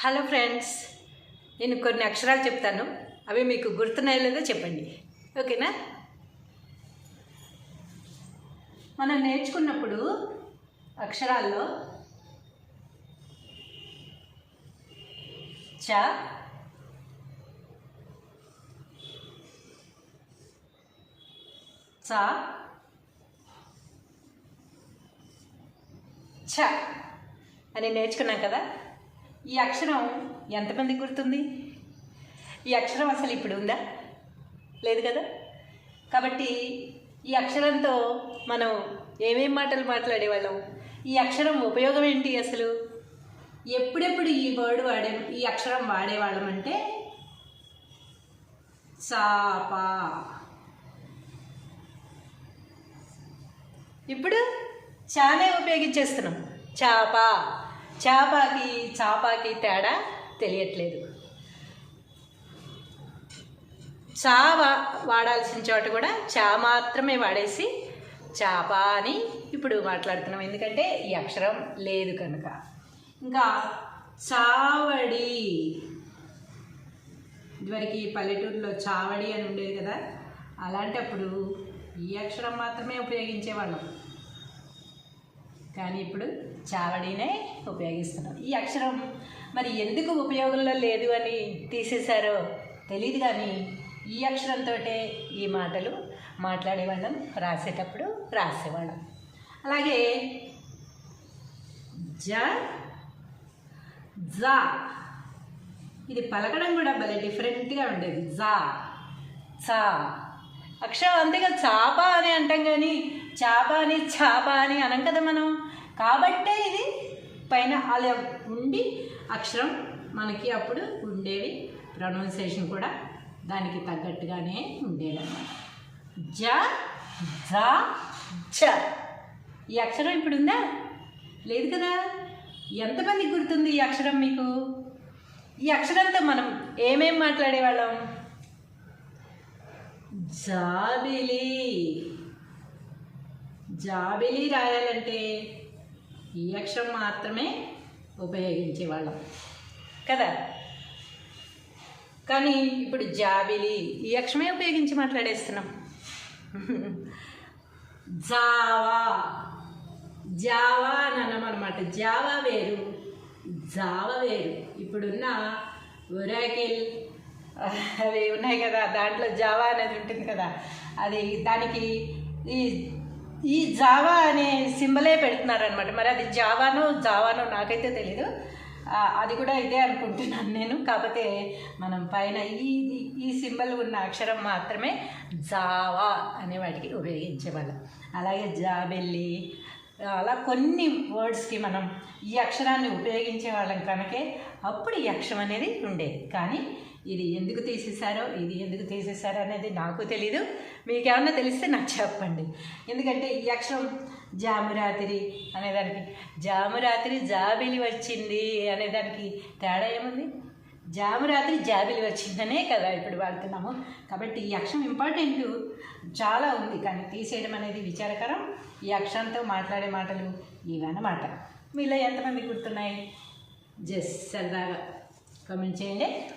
Hello friends నేను కొన్ని అక్షరాలు చెప్తాను. అవి మీకు గుర్తున్నాయో లేదో చెప్పండి. ఓకేనా? మనం నేర్చుకున్నప్పుడు అక్షరాల్లో చ చ ఛ అని నేర్చుకున్నాం కదా? ఈ అక్షరం ఎంతమందికి గుర్తుంది? ఈ అక్షరం అసలు ఇప్పుడు ఉందా లేదు కదా? కాబట్టి ఈ అక్షరంతో మనం ఏమేం మాటలు మాట్లాడేవాళ్ళం? ఈ అక్షరం ఉపయోగం ఏంటి అసలు? ఎప్పుడెప్పుడు ఈ వర్డ్ వాడే ఈ అక్షరం వాడేవాళ్ళం అంటే చాప ఇప్పుడు చానే ఉపయోగించేస్తున్నాం. చాప చాపాకి చాపాకి తేడా తెలియట్లేదు. చా వాడాల్సిన చోట కూడా చా మాత్రమే వాడేసి చాప అని ఇప్పుడు మాట్లాడుతున్నాం. ఎందుకంటే ఈ అక్షరం లేదు కనుక. ఇంకా చావడి. ఇదివరకు పల్లెటూరులో చావడి అని ఉండేది కదా అలాంటప్పుడు ఈ అక్షరం మాత్రమే ఉపయోగించేవాళ్ళం. కానీ ఇప్పుడు చావడినే ఉపయోగిస్తున్నాం ఈ అక్షరం మరి ఎందుకు ఉపయోగంలో లేదు అని తీసేశారో తెలియదు కానీ ఈ అక్షరంతో ఈ మాటలు మాట్లాడేవాళ్ళం రాసేటప్పుడు రాసేవాళ్ళం. అలాగే జ జా. ఇది పలకడం కూడా భలే డిఫరెంట్గా ఉండేది. జా చా. అక్షరం అంతేగా చాప అని అంటాం కానీ చాప అని చాప అని అనం కదా మనం. కాబట్టే ఇది పైన అలా ఉండి అక్షరం మనకి అప్పుడు ఉండేవి ప్రొనౌన్సియేషన్ కూడా దానికి తగ్గట్టుగానే ఉండేది జ జ. ఈ అక్షరం ఇప్పుడు ఉందా? లేదు కదా? ఎంతమందికి గుర్తుంది ఈ అక్షరం మీకు? ఈ అక్షరంతో మనం ఏమేం మాట్లాడేవాళ్ళం? జాబిలి. జాబిలి రాయాలంటే ఈ అక్షరం మాత్రమే ఉపయోగించేవాళ్ళం. కదా? కానీ ఇప్పుడు జాబిలి ఈ అక్షరమే ఉపయోగించి మాట్లాడేస్తున్నాం. జావా. జావా అని అన్నమనమాట జావా వేరు. జావా వేరు. ఇప్పుడున్న ఒరాకిల్ అవి ఉన్నాయి కదా దాంట్లో జావా అనేది ఉంటుంది కదా. అది దానికి ఈ ఈ జావా అనే సింబలే పెడుతున్నారనమాట మరి అది జావానో జావానో నాకైతే తెలీదు. అది కూడా ఇదే అనుకుంటున్నాను నేను. కాకపోతే మనం పైన ఈ ఈ- ఈ సింబల్ ఉన్న అక్షరం మాత్రమే జావా అనే వాటికి ఉపయోగించేవాళ్ళం అలాగే జాబెల్లి అలా కొన్ని వర్డ్స్కి మనం ఈ అక్షరాన్ని ఉపయోగించే వాళ్ళం కనుకే అప్పుడు ఈ అక్షరం అనేది ఉండేది కానీ ఇది ఎందుకు తీసేశారో ఇది ఎందుకు తీసేశారో అనేది నాకు తెలీదు. మీకేమన్నా తెలిస్తే నాకు చెప్పండి. ఎందుకంటే ఈ అక్షరం జామురాత్రి అనేదానికి జామురాత్రి జాబిలి వచ్చింది అనేదానికి తేడా ఏముంది? జామురాత్రి జాబిలి వచ్చిందనే కదా ఇప్పుడు వాడుతున్నాము. కాబట్టి ఈ అక్షరం ఇంపార్టెంట్ చాలా ఉంది. కానీ తీసేయడం అనేది విచారకరం. ఈ అక్షరంతో మాట్లాడే మాటలు ఇవన్నమాట మీలో ఎంతమంది గుర్తున్నాయి? జస్ట్ సరదాగా కామెంట్ చేయండి.